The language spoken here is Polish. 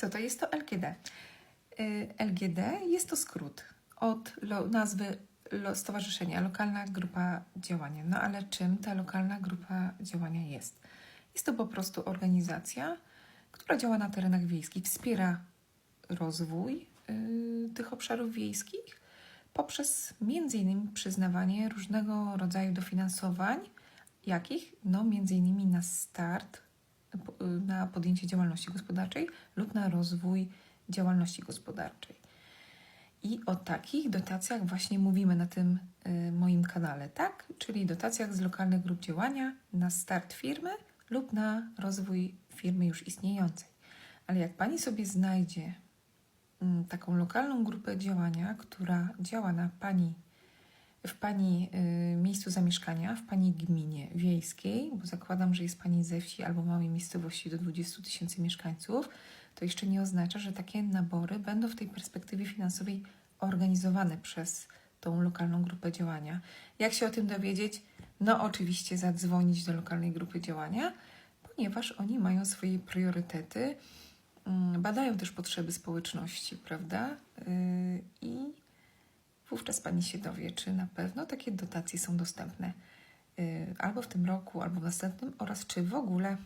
Co to jest to LGD? Y, LGD jest to skrót od nazwy Stowarzyszenia Lokalna Grupa Działania. No ale czym ta lokalna grupa działania jest? Jest to po prostu organizacja, która działa na terenach wiejskich, wspiera rozwój y, tych obszarów wiejskich poprzez innymi przyznawanie różnego rodzaju dofinansowań, jakich? No innymi na start, na podjęcie działalności gospodarczej lub na rozwój działalności gospodarczej. I o takich dotacjach właśnie mówimy na tym y, moim kanale, tak? Czyli dotacjach z lokalnych grup działania na start firmy lub na rozwój firmy już istniejącej. Ale jak Pani sobie znajdzie mm, taką lokalną grupę działania, która działa na Pani, w Pani y, miejscu zamieszkania, w Pani gminie wiejskiej, bo zakładam, że jest Pani ze wsi albo małej miejscowości do 20 tysięcy mieszkańców, to jeszcze nie oznacza, że takie nabory będą w tej perspektywie finansowej organizowane przez tą lokalną grupę działania. Jak się o tym dowiedzieć? No, oczywiście zadzwonić do lokalnej grupy działania, ponieważ oni mają swoje priorytety, mm, badają też potrzeby społeczności, prawda? Yy, I wówczas pani się dowie, czy na pewno takie dotacje są dostępne yy, albo w tym roku, albo w następnym, oraz czy w ogóle